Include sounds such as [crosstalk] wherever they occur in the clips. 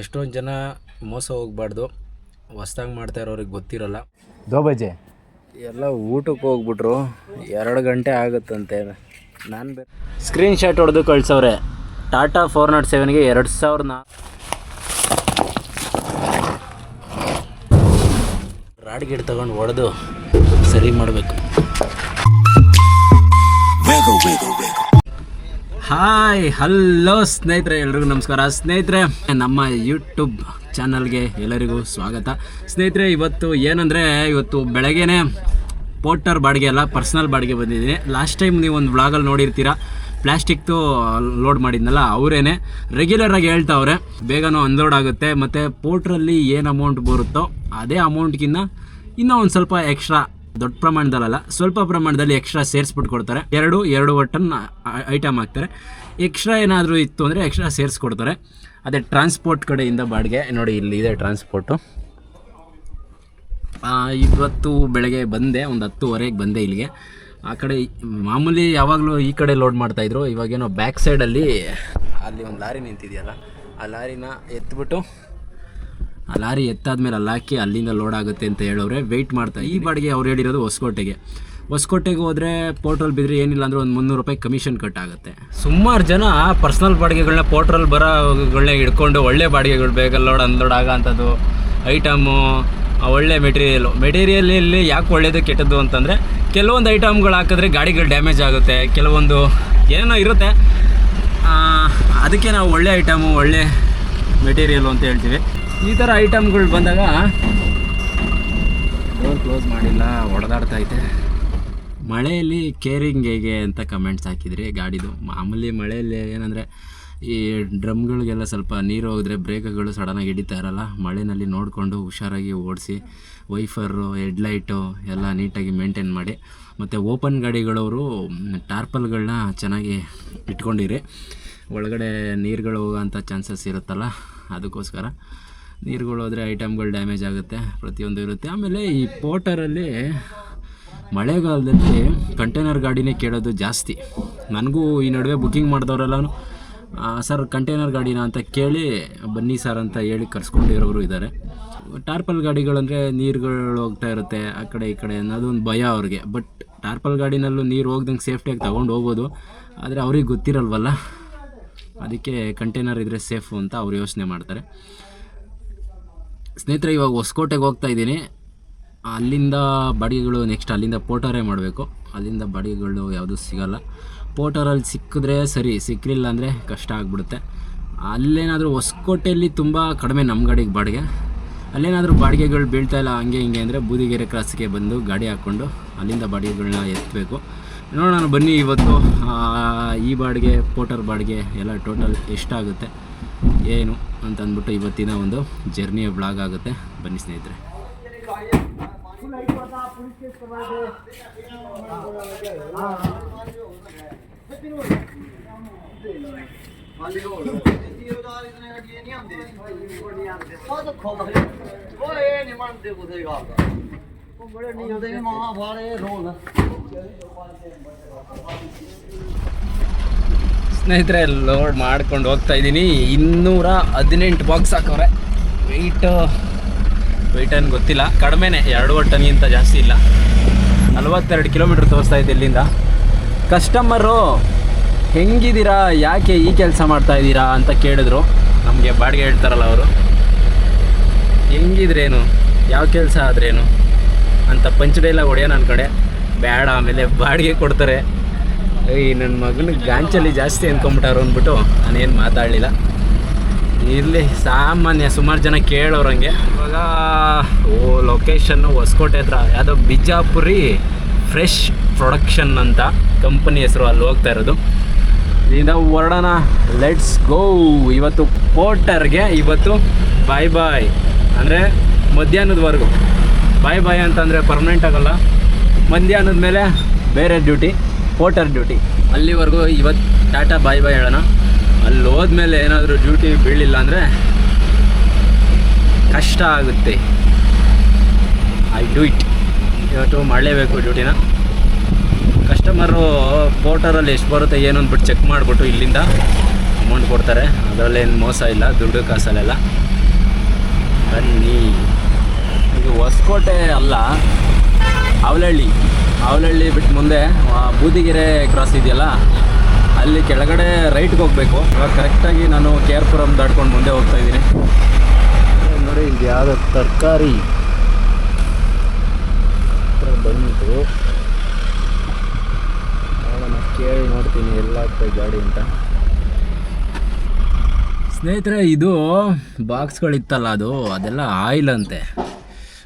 ಎಷ್ಟೊಂದು ಜನ ಮೋಸ ಹೋಗ್ಬಾರ್ದು. ಹೊಸ್ದಾಗಿ ಮಾಡ್ತಾ ಇರೋರಿಗೆ ಗೊತ್ತಿರಲ್ಲ. ದೋ ಬಜೆ ಎಲ್ಲ ಊಟಕ್ಕೆ ಹೋಗ್ಬಿಟ್ರು. ಎರಡು ಗಂಟೆ ಆಗುತ್ತಂತೆ. ನಾನು ಬೇ ಸ್ಕ್ರೀನ್ ಶಾಟ್ ಹೊಡೆದು ಕಳ್ಸವ್ರೆ. ಟಾಟಾ ಫೋರ್ ನಾಟ್ ಸೆವೆನ್ಗೆ ಎರಡು ಸಾವಿರ ನಾ ರಾಡ್ ಗಿಡ ತಗೊಂಡು ಹೊಡೆದು ಸರಿ ಮಾಡಬೇಕು. ಹಾಯ್, ಹಲೋ ಸ್ನೇಹಿತರೆ, ಎಲ್ರಿಗೂ ನಮಸ್ಕಾರ. ಸ್ನೇಹಿತರೆ, ನಮ್ಮ ಯೂಟ್ಯೂಬ್ ಚಾನಲ್ಗೆ ಎಲ್ಲರಿಗೂ ಸ್ವಾಗತ. ಸ್ನೇಹಿತರೆ, ಇವತ್ತು ಏನಂದರೆ, ಇವತ್ತು ಬೆಳಗ್ಗೆನೆ ಪೋರ್ಟರ್ ಬಾಡಿಗೆ ಅಲ್ಲ ಪರ್ಸ್ನಲ್ ಬಾಡಿಗೆ ಬಂದಿದ್ದೀನಿ. ಲಾಸ್ಟ್ ಟೈಮ್ ನೀವು ಒಂದು ವ್ಲಾಗಲ್ಲಿ ನೋಡಿರ್ತೀರ ಪ್ಲ್ಯಾಸ್ಟಿಕ್ದು ಲೋಡ್ ಮಾಡಿದ್ನಲ್ಲ, ಅವರೇನೆ ರೆಗ್ಯುಲರಾಗಿ ಹೇಳ್ತಾವ್ರೆ. ಬೇಗನೂ ಅನ್ಲೋಡ್ ಆಗುತ್ತೆ, ಮತ್ತು ಪೋರ್ಟ್ರಲ್ಲಿ ಏನು ಅಮೌಂಟ್ ಬರುತ್ತೋ, ಅದೇ ಅಮೌಂಟ್ಗಿನ್ನ ಇನ್ನೂ ಒಂದು ಸ್ವಲ್ಪ ಎಕ್ಸ್ಟ್ರಾ ದೊಡ್ಡ ಪ್ರಮಾಣದಲ್ಲ ಸ್ವಲ್ಪ ಪ್ರಮಾಣದಲ್ಲಿ ಎಕ್ಸ್ಟ್ರಾ ಸೇರಿಸ್ಬಿಟ್ಟು ಕೊಡ್ತಾರೆ. ಎರಡು ಎರಡು ಒಟ್ಟನ್ನ ಐಟಮ್ ಹಾಕ್ತಾರೆ. ಎಕ್ಸ್ಟ್ರಾ ಏನಾದರೂ ಇತ್ತು ಅಂದರೆ ಎಕ್ಸ್ಟ್ರಾ ಸೇರಿಸ್ಕೊಡ್ತಾರೆ. ಅದೇ ಟ್ರಾನ್ಸ್ಪೋರ್ಟ್ ಕಡೆಯಿಂದ ಬಾಡಿಗೆ. ನೋಡಿ, ಇಲ್ಲಿ ಇದೆ ಟ್ರಾನ್ಸ್ಪೋರ್ಟು ಇವತ್ತು ಬೆಳಗ್ಗೆ ಬಂದೆ, ಒಂದು ಹತ್ತುವರೆಗೆ ಬಂದೆ ಇಲ್ಲಿಗೆ. ಆ ಕಡೆ ಮಾಮೂಲಿ ಯಾವಾಗಲೂ ಈ ಕಡೆ ಲೋಡ್ ಮಾಡ್ತಾಯಿದ್ರು ಇವಾಗೇನೋ ಬ್ಯಾಕ್ ಸೈಡಲ್ಲಿ ಅಲ್ಲಿ ಒಂದು ಲಾರಿ ನಿಂತಿದೆಯಲ್ಲ, ಆ ಲಾರಿನ ಎತ್ಬಿಟ್ಟು ಆ ಲಾರಿ ಎತ್ತಾದ್ಮೇಲೆ ಅಲ್ಲಿ ಹಾಕಿ ಅಲ್ಲಿಂದ ಲೋಡ್ ಆಗುತ್ತೆ ಅಂತ ಹೇಳೋರೆ ವೆಯ್ಟ್ ಮಾಡ್ತಾ ಈ ಬಾಡಿಗೆ ಅವ್ರು ಹೇಳಿರೋದು ಹೊಸಕೋಟೆಗೆ. ಹೊಸಕೋಟೆಗೆ ಹೋದ್ರೆ ಪೋರ್ಟಲ್ ಬಿದ್ದರೆ ಏನಿಲ್ಲ ಅಂದ್ರೆ ಒಂದು ಮುನ್ನೂರು ರೂಪಾಯಿ ಕಮಿಷನ್ ಕಟ್ ಆಗುತ್ತೆ. ಸುಮಾರು ಜನ ಪರ್ಸ್ನಲ್ ಬಾಡಿಗೆಗಳನ್ನ ಪೋರ್ಟಲ್ ಬರೋಗಳನ್ನ ಹಿಡ್ಕೊಂಡು ಒಳ್ಳೆ ಬಾಡಿಗೆಗಳು ಬೇಗ ಲೋಡ್ ಅನ್ಲೋಡ್ ಆಗೋಂಥದ್ದು ಐಟಮು ಒಳ್ಳೆ ಮೆಟೀರಿಯಲು ಮೆಟೀರಿಯಲಲ್ಲಿ ಯಾಕೆ ಒಳ್ಳೇದು ಕೆಟ್ಟದ್ದು ಅಂತಂದರೆ, ಕೆಲವೊಂದು ಐಟಮ್ಗಳು ಹಾಕಿದ್ರೆ ಗಾಡಿಗಳು ಡ್ಯಾಮೇಜ್ ಆಗುತ್ತೆ. ಕೆಲವೊಂದು ಏನೋ ಇರುತ್ತೆ. ಅದಕ್ಕೆ ನಾವು ಒಳ್ಳೆ ಐಟಮು ಒಳ್ಳೆ ಮೆಟೀರಿಯಲು ಅಂತ ಹೇಳ್ತೀವಿ. ಈ ಥರ ಐಟಮ್ಗಳು ಬಂದಾಗ ಡೋರ್ ಕ್ಲೋಸ್ ಮಾಡಿಲ್ಲ ಹೊಡೆದಾಡ್ತಾ ಐತೆ ಮಳೆಯಲ್ಲಿ ಕೇರಿಂಗ್ ಹೇಗೆ ಅಂತ ಕಮೆಂಟ್ಸ್ ಹಾಕಿದ್ರಿ ಗಾಡಿದು. ಮಾಮೂಲಿ ಮಳೆಯಲ್ಲಿ ಏನಂದರೆ ಈ ಡ್ರಮ್ಗಳಿಗೆಲ್ಲ ಸ್ವಲ್ಪ ನೀರು ಹೋಗಿದ್ರೆ ಬ್ರೇಕ್ಗಳು ಸಡನ್ನಾಗಿ ಹಿಡಿತಾ ಇರಲ್ಲ. ಮಳೆಯಲ್ಲಿ ನೋಡಿಕೊಂಡು ಹುಷಾರಾಗಿ ಓಡಿಸಿ ವೈಫರು ಹೆಡ್ಲೈಟು ಎಲ್ಲ ನೀಟಾಗಿ ಮೇಂಟೈನ್ ಮಾಡಿ. ಮತ್ತು ಓಪನ್ ಗಾಡಿಗಳವರು ಟಾರ್ಪಲ್ಗಳನ್ನ ಚೆನ್ನಾಗಿ ಇಟ್ಕೊಂಡಿರಿ. ಒಳಗಡೆ ನೀರುಗಳು ಹೋಗೋಂಥ ಚಾನ್ಸಸ್ ಇರುತ್ತಲ್ಲ, ಅದಕ್ಕೋಸ್ಕರ ನೀರುಗಳು ಹೋದರೆ ಐಟಮ್ಗಳು ಡ್ಯಾಮೇಜ್ ಆಗುತ್ತೆ, ಪ್ರತಿಯೊಂದು ಇರುತ್ತೆ. ಆಮೇಲೆ ಈ ಪೋಟರಲ್ಲಿ ಮಳೆಗಾಲದಲ್ಲಿ ಕಂಟೈನರ್ ಗಾಡಿನೇ ಕೇಳೋದು ಜಾಸ್ತಿ. ನನಗೂ ಈ ನಡುವೆ ಬುಕ್ಕಿಂಗ್ ಮಾಡಿದವರೆಲ್ಲ ಸರ್ ಕಂಟೈನರ್ ಗಾಡಿನ? ಅಂತ ಕೇಳಿ, ಬನ್ನಿ ಸರ್ ಅಂತ ಹೇಳಿ ಕರ್ಸ್ಕೊಂಡಿರೋರು ಇದ್ದಾರೆ. ಟಾರ್ಪಲ್ ಗಾಡಿಗಳಂದರೆ ನೀರುಗಳು ಹೋಗ್ತಾ ಇರುತ್ತೆ, ಆ ಕಡೆ ಈ ಕಡೆ ಅನ್ನೋದೊಂದು ಭಯ ಅವ್ರಿಗೆ. ಬಟ್ ಟಾರ್ಪಲ್ ಗಾಡಿನಲ್ಲೂ ನೀರು ಹೋಗ್ದಂಗೆ ಸೇಫ್ಟಿಯಾಗಿ ತೊಗೊಂಡು ಹೋಗ್ಬೋದು. ಆದರೆ ಅವ್ರಿಗೆ ಗೊತ್ತಿರಲ್ವಲ್ಲ, ಅದಕ್ಕೆ ಕಂಟೈನರ್ ಇದ್ದರೆ ಸೇಫು ಅಂತ ಅವ್ರು ಯೋಚನೆ ಮಾಡ್ತಾರೆ. ಸ್ನೇಹಿತರೆ, ಇವಾಗ ಹೊಸಕೋಟೆಗೆ ಹೋಗ್ತಾ ಇದ್ದೀನಿ. ಅಲ್ಲಿಂದ ಬಾಡಿಗೆಗಳು ನೆಕ್ಸ್ಟ್ ಅಲ್ಲಿಂದ ಪೋಟೋರೇ ಮಾಡಬೇಕು. ಅಲ್ಲಿಂದ ಬಾಡಿಗೆಗಳು ಯಾವುದೂ ಸಿಗೋಲ್ಲ. ಪೋಟೋರಲ್ಲಿ ಸಿಕ್ಕಿದ್ರೆ ಸರಿ ಸಿಕ್ಕಲಿಲ್ಲ ಅಂದರೆ ಕಷ್ಟ ಆಗಿಬಿಡುತ್ತೆ. ಅಲ್ಲೇನಾದರೂ ಹೊಸಕೋಟೆಯಲ್ಲಿ ತುಂಬ ಕಡಿಮೆ ನಮ್ಮ ಗಾಡಿಗೆ ಬಾಡಿಗೆ. ಅಲ್ಲೇನಾದರೂ ಬಾಡಿಗೆಗಳು ಬೀಳ್ತಾ ಇಲ್ಲ, ಹಂಗೆ ಹಿಂಗೆ ಅಂದರೆ ಬೂದಿಗೆರೆ ಕ್ರಾಸ್ಗೆ ಬಂದು ಗಾಡಿ ಹಾಕ್ಕೊಂಡು ಅಲ್ಲಿಂದ ಬಾಡಿಗೆಗಳನ್ನ ಎತ್ತಬೇಕು. ನೋಡೋಣ, ಬನ್ನಿ ಇವತ್ತು ಈ ಬಾಡಿಗೆ ಪೋಟರ್ ಬಾಡಿಗೆ ಎಲ್ಲ ಟೋಟಲ್ ಎಷ್ಟಾಗುತ್ತೆ. ಏನು ಅಂತ ಅಂದ್ಬಿಟ್ಟು ಇವತ್ತಿನ ಒಂದು ಜರ್ನಿಯ ಬ್ಲಾಗ್ ಆಗುತ್ತೆ. ಬನ್ನಿ ಸ್ನೇಹಿತರೆ. ಸ್ನೇಹಿತರೆ ಲೋಡ್ ಮಾಡ್ಕೊಂಡು ಹೋಗ್ತಾ ಇದ್ದೀನಿ. ಇನ್ನೂರ ಹದಿನೆಂಟು ಬಾಕ್ಸ್ ಹಾಕವ್ರೆ. ವೆಯ್ಟು ವೆಯ್ಟ್ ಏನು ಗೊತ್ತಿಲ್ಲ. ಕಡಿಮೆನೇ, ಎರಡೂವರೆ ಟನ್ಗಿಂತ ಜಾಸ್ತಿ ಇಲ್ಲ. ನಲವತ್ತೆರಡು ಕಿಲೋಮೀಟ್ರ್ ತೋರಿಸ್ತಾ ಇದ್ದೆ ಇಲ್ಲಿಂದ. ಕಸ್ಟಮರು ಹೆಂಗಿದ್ದೀರಾ? ಯಾಕೆ ಈ ಕೆಲಸ ಮಾಡ್ತಾ ಇದ್ದೀರಾ? ಅಂತ ಕೇಳಿದ್ರು. ನಮಗೆ ಬಾಡಿಗೆ ಹೇಳ್ತಾರಲ್ಲ ಅವರು. ಹೆಂಗಿದ್ರೇನು? ಯಾವ ಕೆಲಸ ಆದ್ರೇನು? ಅಂತ ಪಂಚ್ ಡೈಲಾಗ್ ನನ್ನ ಕಡೆ. ಬೇಡ ಆಮೇಲೆ ಬಾಡಿಗೆ ಕೊಡ್ತಾರೆ. ಈ ನನ್ನ ಮಗನ ಗಾಂಚಲಿ ಜಾಸ್ತಿ ಅಂದ್ಕೊಂಬಿಟ್ಟಾರು ಅಂದ್ಬಿಟ್ಟು ನಾನೇನು ಮಾತಾಡಲಿಲ್ಲ. ಇಲ್ಲಿ ಸಾಮಾನ್ಯ ಸುಮಾರು ಜನ ಕೇಳೋರಂಗೆ ಇವಾಗ, ಓ ಲೊಕೇಶನ್ನು ಹೊಸಕೋಟೆ ಹತ್ರ, ಯಾವುದೋ ಬಿಜಾಪುರಿ ಫ್ರೆಶ್ ಪ್ರೊಡಕ್ಷನ್ ಅಂತ ಕಂಪನಿ ಹೆಸರು ಅಲ್ಲಿ ಹೋಗ್ತಾ ಇರೋದು. ನಾವು ಹೊರಡೋಣ ಲೆಟ್ಸ್ ಗೋ ಇವತ್ತು ಪೋರ್ಟರ್ಗೆ ಇವತ್ತು ಬಾಯ್ ಬಾಯ್ ಅಂದರೆ ಮಧ್ಯಾಹ್ನದವರೆಗೂ. ಬಾಯ್ ಬಾಯ್ ಅಂತಂದರೆ ಪರ್ಮನೆಂಟ್ ಆಗೋಲ್ಲ. ಮಧ್ಯಾಹ್ನದ ಮೇಲೆ ಬೇರೆ ಡ್ಯೂಟಿ ಪೋರ್ಟರ್ ಡ್ಯೂಟಿ ಅಲ್ಲಿವರೆಗೂ ಇವತ್ತು ಟಾಟಾ ಬಾಯ್ ಬಾಯ್ ಹೇಳೋಣ. ಅಲ್ಲಿ ಹೋದ್ಮೇಲೆ ಏನಾದರೂ ಡ್ಯೂಟಿ ಬೀಳಿಲ್ಲ ಅಂದರೆ ಕಷ್ಟ ಆಗುತ್ತೆ. ಐ ಡೂ ಇಟ್ ಇವತ್ತು ಮಾಡಲೇಬೇಕು ಡ್ಯೂಟಿನ ಕಸ್ಟಮರು ಪೋರ್ಟರಲ್ಲಿ ಎಷ್ಟು ಬರುತ್ತೆ ಏನು ಅಂದ್ಬಿಟ್ಟು ಚೆಕ್ ಮಾಡಿಬಿಟ್ಟು ಇಲ್ಲಿಂದ ಅಮೌಂಟ್ ಕೊಡ್ತಾರೆ. ಅದರಲ್ಲೇನು ಮೋಸ ಇಲ್ಲ, ದುಡ್ಡು ಕಾಸಲ್ಲೆಲ್ಲ. ಬನ್ನಿ. ಇದು ಹೊಸಕೋಟೆ ಅಲ್ಲ ಅವಲಹಳ್ಳಿ ಅವಲಹಳ್ಳಿ ಬಿಟ್ಟು ಮುಂದೆ ಬೂದಿಗೆರೆ ಕ್ರಾಸ್ ಇದೆಯಲ್ಲ ಅಲ್ಲಿ ಕೆಳಗಡೆ ರೈಟ್ಗೆ ಹೋಗಬೇಕು. ಇವಾಗ ಕರೆಕ್ಟಾಗಿ ನಾನು ಕೆ ಆರ್ ಪುರಂ ದಾಟ್ಕೊಂಡು ಮುಂದೆ ಹೋಗ್ತಾ ಇದ್ದೀನಿ. ನೋಡಿ ಇಲ್ಲಿ ಯಾವುದೋ ತರಕಾರಿ ಬಂದಿತ್ತು ನೋಡೋಣ ಕೇಳಿ ನೋಡ್ತೀನಿ ಎಲ್ಲಾಗ್ತದೆ ಗಾಡಿ ಅಂತ. ಸ್ನೇಹಿತರೆ ಇದು ಬಾಕ್ಸ್ಗಳಿತ್ತಲ್ಲ ಅದು ಅದೆಲ್ಲ ಆಯಿಲ್ ಅಂತೆ.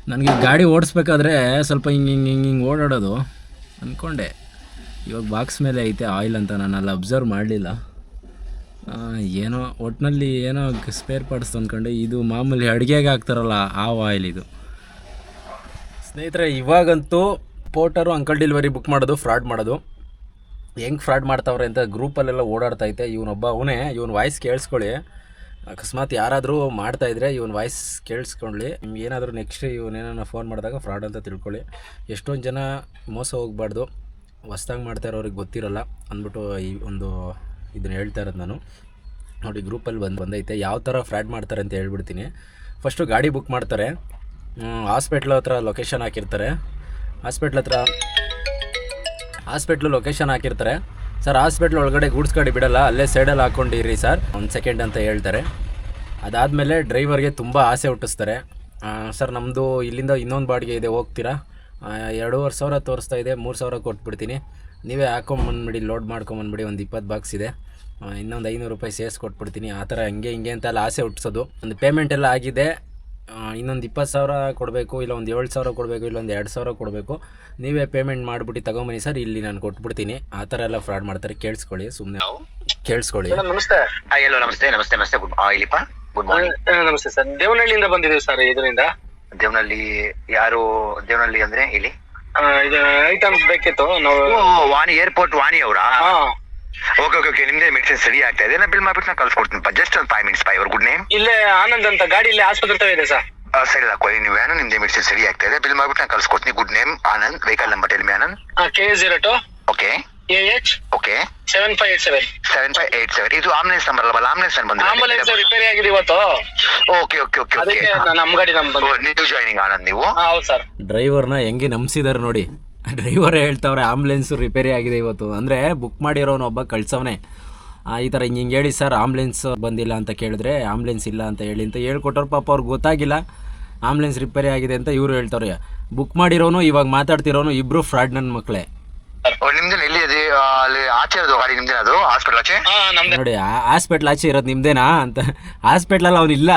ನನಗೆ ಗಾಡಿ ಓಡಿಸ್ಬೇಕಾದ್ರೆ ಸ್ವಲ್ಪ ಹಿಂಗೆ ಹಿಂಗೆ ಹಿಂಗೆ ಹಿಂಗೆ ಓಡಾಡೋದು ಅಂದ್ಕೊಂಡೆ ಇವಾಗ ಬಾಕ್ಸ್ ಮೇಲೆ ಐತೆ ಆಯಿಲ್ ಅಂತ ನಾನು ಅಲ್ಲಿ ಅಬ್ಸರ್ವ್ ಮಾಡಲಿಲ್ಲ. ಏನೋ ಒಟ್ಟಿನಲ್ಲಿ ಏನೋ ಸ್ಪೇರ್ ಪಾರ್ಟ್ಸ್ ಅಂದ್ಕೊಂಡೆ ಇದು ಮಾಮೂಲಿ ಅಡುಗೆಗೆ ಹಾಕ್ತಾರಲ್ಲ ಆ ಆಯಿಲ್ ಇದು. ಸ್ನೇಹಿತರೆ, ಇವಾಗಂತೂ ಪೋಟರು ಅಂಕಲ್ ಡೆಲಿವರಿ ಬುಕ್ ಮಾಡೋದು, ಫ್ರಾಡ್ ಮಾಡೋದು. ಹೆಂಗೆ ಫ್ರಾಡ್ ಮಾಡ್ತಾವ್ರೆ ಅಂತ ಗ್ರೂಪಲ್ಲೆಲ್ಲ ಓಡಾಡ್ತಾ ಐತೆ. ಇವನೊಬ್ಬ ಅವನೇ, ಇವನ ವಾಯ್ಸ್ ಕೇಳಿಸ್ಕೊಳ್ಳಿ. ಅಕಸ್ಮಾತ್ ಯಾರಾದರೂ ಮಾಡ್ತಾಯಿದ್ರೆ ಇವನ್ ವಾಯ್ಸ್ ಕೇಳಿಸ್ಕೊಳ್ಳಿ ನಿಮ್ಗೆ ಏನಾದರೂ ನೆಕ್ಸ್ಟ್ ಇವನೇನೋ ಫೋನ್ ಮಾಡಿದಾಗ ಫ್ರಾಡ್ ಅಂತ ತಿಳ್ಕೊಳ್ಳಿ. ಎಷ್ಟೊಂದು ಜನ ಮೋಸ ಹೋಗ್ಬಾರ್ದು. ಹೊಸ್ದಾಗಿ ಮಾಡ್ತಾ ಇರೋರಿಗೆ ಗೊತ್ತಿರಲ್ಲ ಅಂದ್ಬಿಟ್ಟು ಈ ಒಂದು ಇದನ್ನ ಹೇಳ್ತಾ ಇರೋದು ನಾನು. ನೋಡಿ ಗ್ರೂಪಲ್ಲಿ ಬಂದು ಬಂದೈತೆ. ಯಾವ ಥರ ಫ್ರಾಡ್ ಮಾಡ್ತಾರೆ ಅಂತ ಹೇಳ್ಬಿಡ್ತೀನಿ. ಫಸ್ಟು ಗಾಡಿ ಬುಕ್ ಮಾಡ್ತಾರೆ. ಹಾಸ್ಪಿಟ್ಲ್ ಹತ್ರ ಲೊಕೇಶನ್ ಹಾಕಿರ್ತಾರೆ. ಹಾಸ್ಪಿಟ್ಲ್ ಹತ್ರ ಹಾಸ್ಪಿಟ್ಲು ಲೊಕೇಶನ್ ಹಾಕಿರ್ತಾರೆ. ಸರ್ ಹಾಸ್ಪಿಟ್ಲ್ ಒಳಗಡೆ ಗೂಡ್ಸ್ ಗಾಡಿ ಬಿಡಲ್ಲ, ಅಲ್ಲೇ ಸೈಡಲ್ಲಿ ಹಾಕೊಂಡಿರಿ ಸರ್. ಒಂದು ಸೆಕೆಂಡ್ ಅಂತ ಹೇಳ್ತಾರೆ. ಅದಾದಮೇಲೆ ಡ್ರೈವರ್ಗೆ ತುಂಬ ಆಸೆ ಹುಟ್ಟಿಸ್ತಾರೆ. ಸರ್ ನಮ್ಮದು ಇಲ್ಲಿಂದ ಇನ್ನೊಂದು ಬಾಡಿಗೆ ಇದೆ, ಹೋಗ್ತೀರಾ? ಎರಡೂವರೆ ಸಾವಿರ ತೋರಿಸ್ತಾ ಇದೆ, ಮೂರು ಸಾವಿರ ಕೊಟ್ಬಿಡ್ತೀನಿ. ನೀವೇ ಹಾಕೊಂಬಂದ್ಬಿಡಿ ಲೋಡ್ ಮಾಡ್ಕೊಂಬಂದ್ಬಿಡಿ, ಒಂದು ಇಪ್ಪತ್ತು ಬಾಕ್ಸ್ ಇದೆ. ಇನ್ನೊಂದು ಐನೂರು ರೂಪಾಯಿ ಸೇರಿಸಿ ಕೊಟ್ಬಿಡ್ತೀನಿ. ಆ ಥರ ಹಂಗೆ ಹಿಂಗೆ ಅಂತೆಲ್ಲ ಆಸೆ ಹುಟ್ಟಿಸೋದು. ಒಂದು ಪೇಮೆಂಟ್ ಎಲ್ಲ ಆಗಿದೆ. ಇನ್ನೊಂದು ಇಪ್ಪತ್ತು ಸಾವಿರ ಕೊಡಬೇಕು ಇಲ್ಲ ಒಂದು ಏಳು ಸಾವಿರ ಕೊಡಬೇಕು ಇಲ್ಲ ಒಂದು ಎರಡು ಸಾವಿರ ಕೊಡಬೇಕು. ನೀವೇ ಪೇಮೆಂಟ್ ಮಾಡಿಬಿಟ್ಟು ತಗೊಂಬನ್ನಿ ಸರ್ ಇಲ್ಲಿ ನಾನು ಕೊಟ್ಬಿಡ್ತೀನಿ. ಆ ಥರ ಎಲ್ಲ ಫ್ರಾಡ್ ಮಾಡ್ತಾರೆ ಕೇಳಿಸ್ಕೊಳ್ಳಿ ಸುಮ್ಮನೆ ಕೇಳಿಸ್ಕೊಳ್ಳಿ. ಮೇಡಮ್ ನಮಸ್ತೆ. ಹಲೋ ನಮಸ್ತೆ ನಮಸ್ತೆ ನಮಸ್ತೆ. ಗುಡ್ ಇಲ್ಲಿಪ್ಪ. ಗುಡ್ ಮಾರ್ನಿಂಗ್ ಆ, ನಮಸ್ತೆ ಸರ್. ದೇವನಹಳ್ಳಿಯಿಂದ ಬಂದಿದ್ದೀವಿ ಸರ್ ಇದರಿಂದ. ದೇವನಹಳ್ಳಿ ಯಾರು ದೇವನಹಳ್ಳಿ ಅಂದ್ರೆ ಇಲ್ಲಿ? ಆ, ಇದು ಐಟಮ್ಸ್ ಬೇಕಿತ್ತು ನಾವು ಓ ವಾಣಿ ಏರ್ಪೋರ್ಟ್ ವಾಣಿ ಅವರಾ? ಹಾ. ಓಕೆ ಓಕೆ ಓಕೆ ನಿಮ್ದೇ ಮೆಡಿಸಿನ್ ಸರಿ ಆಗ್ತಾ ಇದೆ. ನಾ ಬಿಲ್ ಮಾಡ್ಬಿಟ್ಟು ನಾನು ಕಳ್ಸ್ಕೊಡ್ತೀನಿ ಜಸ್ಟ್ ಒಂದು ಫೈವ್ ಮಿನಿಟ್ಸ್ ಫೈವ್ ಅವ್ರ ಗುಡ್ ನೇಮ್ ಇಲ್ಲೇ ಆನಂದ್ ಅಂತ ಗಾಡಿ ಇಲ್ಲೇ ಆಸ್ಪತ್ರೆ ಹತ್ರ ಇದೆ ಸರ್. ಸರಿ ಹಾಕೊಳ್ಳಿ ನೀವು ಏನೋ ನಿಮ್ದೇ ಮೆಡಿಸಿನ್ ಸರಿ ಆಗ್ತಾ ಇದೆ. ಬಿಲ್ ಮಾಡ್ಬಿಟ್ಟು ನಾನು ಕಳ್ಸ್ಕೊಡ್ತೀನಿ. Good name Anand. Vehicle number tell Anand. K zero two okay A H okay seven five eight seven seven five eight seven ಇದು ಆಂಬುಲೆನ್ಸ್ ನಂಬರ್ ಅಲ್ಲ ಆಂಬುಲೆನ್ಸ್ ನಂಬರ್ ಆಂಬುಲೆನ್ಸ್ ಬಂದು ರಿಪೇರಿ ಆಗಿದೆ ಇವತ್ತು. ಓಕೆ ಓಕೆ ಓಕೆ ಓಕೆ ಅದಕ್ಕೆ ನಾನು ನಮ್ಮ ಗಾಡಿ ನಮ್ಮ ಬಂದು ನೀವು ಜಾಯ್ನಿಂಗ್ ಆನಂದ್ ನೀವು? ಹಾ ಹೌದು ಸರ್. ಡ್ರೈವರ್ನ ಹೆಂಗೆ ನಂಬಿಸಿದಾರೆ ನೋಡಿ. ಡ್ರೈವರೇ ಹೇಳ್ತಾವ್ರೆ ಆಂಬ್ಯುಲೆನ್ಸು ರಿಪೇರಿ ಆಗಿದೆ ಇವತ್ತು. ಅಂದರೆ ಬುಕ್ ಮಾಡಿರೋನು ಒಬ್ಬ ಕಳ್ಸವನೆ. ಈ ಥರ ಹಿಂಗೆ ಹಿಂಗೆ ಹೇಳಿ ಸರ್ ಆಂಬ್ಯುಲೆನ್ಸ್ ಬಂದಿಲ್ಲ ಅಂತ ಕೇಳಿದ್ರೆ ಆಂಬ್ಯುಲೆನ್ಸ್ ಇಲ್ಲ ಅಂತ ಹೇಳಿ ಅಂತ ಹೇಳ್ಕೊಟ್ಟವ್ರು. ಪಾಪ ಅವ್ರಿಗೆ ಗೊತ್ತಾಗಿಲ್ಲ. ಆಂಬ್ಯುಲೆನ್ಸ್ ರಿಪೇರಿ ಆಗಿದೆ ಅಂತ ಇವರು ಹೇಳ್ತಾರೆ ಬುಕ್ ಮಾಡಿರೋನು ಇವಾಗ ಮಾತಾಡ್ತಿರೋನು ಇಬ್ರು ಫ್ರಾಡ್ ನನ್ನ ಮಕ್ಕಳೇ ಓ, ನಿಮ್ದೇನ ಇಲ್ಲಿ ಇದೆ ಆ, ಅಲ್ಲಿ ಆಚೆ ಇರೋದು ಗಾಡಿ ನಿಮ್ದೇನ ಅದು? ಹಾಸ್ಪಿಟಲ್ ಆಚೆ? ನೋಡಿ ಹಾಸ್ಪಿಟ್ಲ್ ಆಚೆ ಇರೋದು ನಿಮ್ದೇನಾ ಅಂತ. ಹಾಸ್ಪಿಟ್ಲಲ್ಲಿ ಅವ್ನಿಲ್ಲ. ಇಲ್ಲ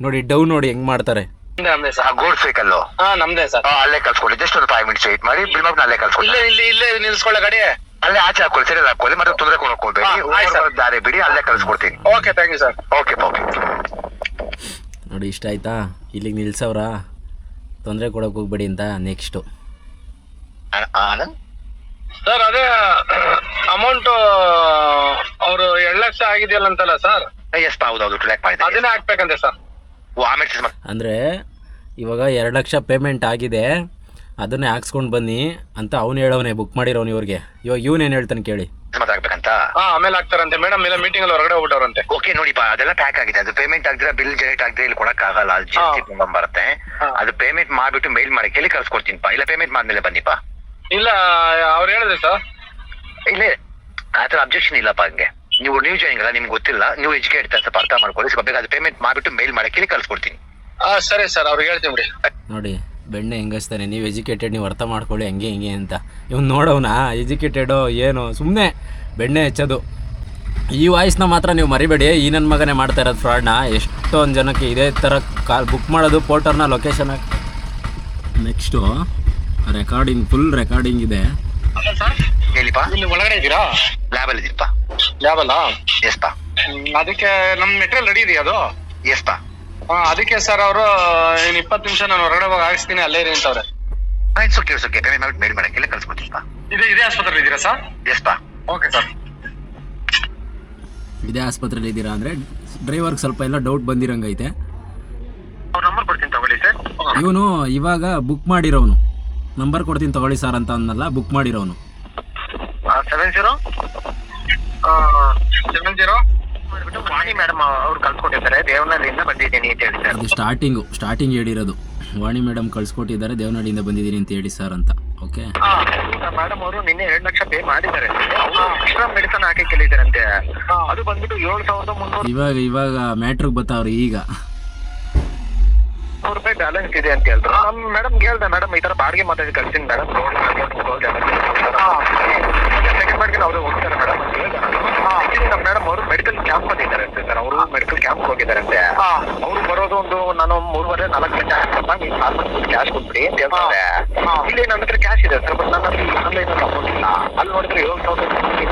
ನೋಡಿ ಡೌನ್ ನೋಡಿ ಹೆಂಗ್ ಮಾಡ್ತಾರೆ. ನಮ್ದೇ ಸರ್ ಗೋಲ್ಡ್ ಸೈಕಲ್ ಹಾ ನಮ್ದೇ ಸರ್ ಅಲ್ಲೇ ಕಳ್ಸ್ಕೊಡಿ. ಜಸ್ಟ್ ಒಂದು ಫೈವ್ ಮಿನಿಟ್ಸ್ ವೇಟ್ ಮಾಡಿ ಬಿಲ್ ಮಾಡ್ಬಿಟ್ಟು ಅಲ್ಲೇ ಕಳ್ಸ್ಕೊಡಿ. ಇಲ್ಲೇ ಇಲ್ಲಿ ಇಲ್ಲೇ ನಿಲ್ಸ್ಕೊಳ್ಳೋ ಗಾಡಿ. ಅಲ್ಲೇ ಆಚೆ ಹಾಕೊಳ್ಳಿ ಸರಿ ಹಾಕೊಳ್ಳಿ ಮತ್ತೆ ತೊಂದರೆ ಕೊಡ್ಕೋಬೇಡಿ. ದಾರಿ ಬಿಡಿ ಅಲ್ಲೇ ಕಳ್ಸ್ಕೊಡ್ತೀನಿ. Okay thank you sir okay okay ನೋಡಿ ಇಷ್ಟ ಆಯ್ತಾ? ಇಲ್ಲಿಗೆ ನಿಲ್ಸವ್ರ? ತೊಂದರೆ ಕೊಡಕ್ಕೆ ಹೋಗ್ಬೇಡಿ ಅಂತ ನೆಕ್ಸ್ಟು ಆನಂದ್ ಸರ್ ಅದೇ ಅಮೌಂಟ್ ಅವರು ಎರಡು ಲಕ್ಷ ಆಗಿದೆಯಲ್ಲ ಅಂತಲ್ಲ ಸರ್ ಎಸ್ ಹೌದೌದು ಟು ಲ್ಯಾಕ್ ಟ್ರ್ಯಾಕ್ ಮಾಡಿದೆ ಅದನ್ನೇ ಹಾಕ್ಬೇಕಂತೆ ಸರ್ ಅಂದರೆ ಇವಾಗ ಎರಡು ಲಕ್ಷ ಪೇಮೆಂಟ್ ಆಗಿದೆ. ಅದನ್ನೇ ಹಾಕ್ಸ್ಕೊಂಡು ಬನ್ನಿ ಅಂತ ಅವ್ನು ಹೇಳವನೆ ಬುಕ್ ಮಾಡಿರೋನು ಇವ್ರಿಗೆ. ಇವಾಗ ಇವನೇನು ಹೇಳ್ತಾನೆ ಕೇಳಿ. ಮಾತಾಡ್ಬೇಕಂತ ಹಾ ಆಮೇಲೆ ಆಗ್ತಾರಂತೆ. ಮೇಡಮ್ ಇಲ್ಲ ಮೀಟಿಂಗ್ ಅಲ್ಲಿ ಹೊರಗಡೆ ಹೋಗ್ಬಿಟ್ಟವ್ರಂತೆ. ಓಕೆ ನೋಡಿಪ್ಪ ಅದೆಲ್ಲ ಪ್ಯಾಕ್ ಆಗಿದೆ. ಅದು ಪೇಮೆಂಟ್ ಆಗಿದ್ರೆ ಬಿಲ್ ಜನರೇಟ್ ಆಗಿದ್ರೆ ಇಲ್ಲಿ ಕೊಡಕ್ ಆಗಲ್ಲ ಅದು ಜಿ ಎಸ್ ಟಿ ಬರುತ್ತೆ ಅದು ಪೇಮೆಂಟ್ ಮಾಡ್ಬಿಟ್ಟು ಮೇಲ್ ಮಾಡಿ ಕೇಳಿ ಕಳ್ಸ್ಕೊಡ್ತೀನಿಪ್ಪ ಇಲ್ಲ ಪೇಮೆಂಟ್ ಮಾಡ್ಮೇಲೆ ಬನ್ನಿಪ್ಪ ಇಲ್ಲ ಅವ್ರು ಹೇಳಿದ್ರೆ ಸರ್. ಇಲ್ಲೇ ಆತರ ಅಬ್ಜೆಕ್ಷನ್ ಇಲ್ಲಪ್ಪ ಹಂಗೆ. ನೀವು ನ್ಯೂ ಜಾಯಿನ್ ಅಲ್ಲ ನಿಮ್ಗೆ ಗೊತ್ತಿಲ್ಲ ನೀವು ಎಜುಕೇಟ್ ಅಂತ ಅರ್ಥ ಮಾಡ್ಕೊಳ್ಳಿ ಸ್ವಲ್ಪ ಬೇಗ ಅದು ಪೇಮೆಂಟ್ ಮಾಡಿಬಿಟ್ಟು ಮೇಲ್ ಮಾಡಿ ಕೇಳಿ ಕಳ್ಸ್ಕೊಡ್ತೀನಿ. ಹಾ ಸರಿ ಸರ್ ಅವ್ರಿಗೆ ಹೇಳ್ತೀನಿ ಬಿಡಿ. ನೋಡಿ ಬೆಣ್ಣೆ ಹೆಂಗಸ್ತಾನೆ ನೀವು ಎಜುಕೇಟೆಡ್ ನೀವು ಅರ್ಥ ಮಾಡ್ಕೊಳ್ಳಿ ಹಂಗೆ ಹಿಂಗೆ ಅಂತ. ಇವ್ನು ನೋಡೋನ ಎಜುಕೇಟೆಡು ಏನು ಸುಮ್ಮನೆ ಬೆಣ್ಣೆ ಹೆಚ್ಚೋದು. ಈ ವಾಯ್ಸ್ನ ಮಾತ್ರ ನೀವು ಮರಿಬೇಡಿ ಈ ನನ್ನ ಮಗನೇ ಮಾಡ್ತಾ ಇರೋದು ಫ್ರಾಡ್ನ ಎಷ್ಟೊಂದು ಜನಕ್ಕೆ ಇದೇ ಥರ ಕಾಲ್ ಬುಕ್ ಮಾಡೋದು ಪೋರ್ಟರ್ನ location next recording full recording ಇದೆ. ಹೇಳಿಪ್ಪ. ಒಳಗಡೆ ಇದ್ದೀರಾ? ಲ್ಯಾಬ್ ಅಲ್ಲಿ ಇದೀನಿಪ್ಪ ಯಾವಲ್ಲ? ಎಸ್ ಪಾ ಅದಕ್ಕೆ ನಮ್ ಮೆಟೀರಿಯಲ್ ರೆಡಿ ಇದೆಯಾ ಅದು? ಎಸ್ ಪಾ ಹಾ ಅದಕ್ಕೆ ಸರ್ ಅವರು ಇನ್ ಇಪ್ಪತ್ತು ನಿಮಿಷ ನಾನು ಹೊರಗಡೆ ಹೋಗಿ ಹಾಕಿಸ್ತೀನಿ ಅಲ್ಲೇ ಇರಿ ಅಂತವ್ರೆ. It's okay it's okay payment ಮಾಡ್ಬಿಟ್ಟು ಮೇಲ್ ಮಾಡಿ ಕೇಳಿ ಕಳ್ಸ್ಕೊಡ್ತೀನಿಪ್ಪ ಇದೇ ಇದೇ ಆಸ್ಪತ್ರೆ ಇದ್ದೀರಾ ಸರ್ ಎಸ್ ಪಾ ಓಕೆ ಸರ್ ಇದೇ ಆಸ್ಪತ್ರೆಯಲ್ಲಿ ಇದ್ದೀರಾ ಅಂದ್ರೆ ಡ್ರೈವರ್ಗೆ ಸ್ವಲ್ಪ ಎಲ್ಲ ಡೌಟ್ ಬಂದಿರಂಗೈತೆ ಅವ್ರ ನಂಬರ್ ಕೊಡ್ತೀನಿ ತಗೊಳ್ಳಿ ಸರ್ ಇವನು ಇವಾಗ ಬುಕ್ ಮಾಡಿರೋನು. ನಂಬರ್ ಕೊಡ್ತೀನಿ ತಗೊಳ್ಳಿ ಸರ್ ಅಂತ ಅನ್ನಲ್ಲ book ಮಾಡಿರೋನು. Seven zero seven zero Vani madam ಅವ್ರು ಕಳ್ಸ್ಕೊಟ್ಟಿರ್ತಾರೆ ದೇವನಹಳ್ಳಿಯಿಂದ ಬಂದಿದ್ದೀನಿ ಅಂತ ಹೇಳಿದ್ದಾರೆ ಅದು ಸ್ಟಾರ್ಟಿಂಗು ಸ್ಟಾರ್ಟಿಂಗ್ ಹೇಳಿರೋದು. ವಾಣಿ ಮೇಡಮ್ ಕಳ್ಸಿಕೊಟ್ಟಿದ್ದಾರೆ. ದೇವನಹಳ್ಳಿಯಿಂದ ಬಂದಿದ್ದೀನಿ ಅಂತ ಹೇಳಿ ಸರ್ ಅಂತ. ಓಕೆ ಮೇಡಮ್ ಅವರು ನಿನ್ನೆ ಎರಡು ಲಕ್ಷ ಪೇ ಮಾಡಿದ್ದಾರೆ. ಎಕ್ಸ್ಟ್ರಾ ಮೆಡಿಸನ್ ಹಾಕಿ ಕೇಳಿದಾರಂತೆ ಅದು ಬಂದ್ಬಿಟ್ಟು ಏಳು ಸಾವಿರದ ಮುನ್ನೂರು ಇವಾಗ ಇವಾಗ ಮ್ಯಾಟ್ರಿಗೆ ಬರ್ತಾವ್ರಿ ಈಗ. ರೂಪಾಯಿ ಬ್ಯಾಲೆನ್ಸ್ ಇದೆ ಅಂತ ಹೇಳಿದ್ರು. ನಮ್ಮ ಮೇಡಮ್ ಹೇಳ್ದೆ ಮೇಡಮ್ ಈ ತರ ಬಾಡಿಗೆ ಮಾತಾಡಿ ಕಳ್ಸಿನಿ ಮೇಡಮ್ ಸೆಕೆಂಡ್ ಬಾಡಿಗೆ ಅವರು ಹೋಗ್ತಾರೆ ಮೇಡಮ್ ಅಂತ ಹೇಳ್ದೆ ನಾನು ನಮ್ಮ ಮೇಡಮ್ ಅವರು ಮೆಡಿಕಲ್ ಕ್ಯಾಂಪ್ ಅಲ್ಲಿ ಇದ್ದಾರೆ ಅಂತೆ ಸರ್ ಅವರು ಮೆಡಿಕಲ್ ಕ್ಯಾಂಪ್ ಹೋಗಿದಾರಂತೆ ಅವ್ರು ಬರೋದು ಒಂದು ನಾನು ಮೂರುವರೆ ನಾಲ್ಕು ಗಂಟೆ ನೀವು ಕ್ಯಾಶ್ ಕೊಟ್ಬಿಡಿ ಅಂತ ಹೇಳ್ತಾರೆ. ಇಲ್ಲಿ ನನ್ನ ಹತ್ರ ಕ್ಯಾಶ್ ಇದೆ ಸರ್ ಬಟ್ ನನ್ನ ಹತ್ರ ಆನ್ಲೈನ್ ಅಮೌಂಟ್ ಇಲ್ಲ ಅಲ್ಲಿ ನೋಡಿದ್ರೆ ಏಳು ಸಾವಿರದ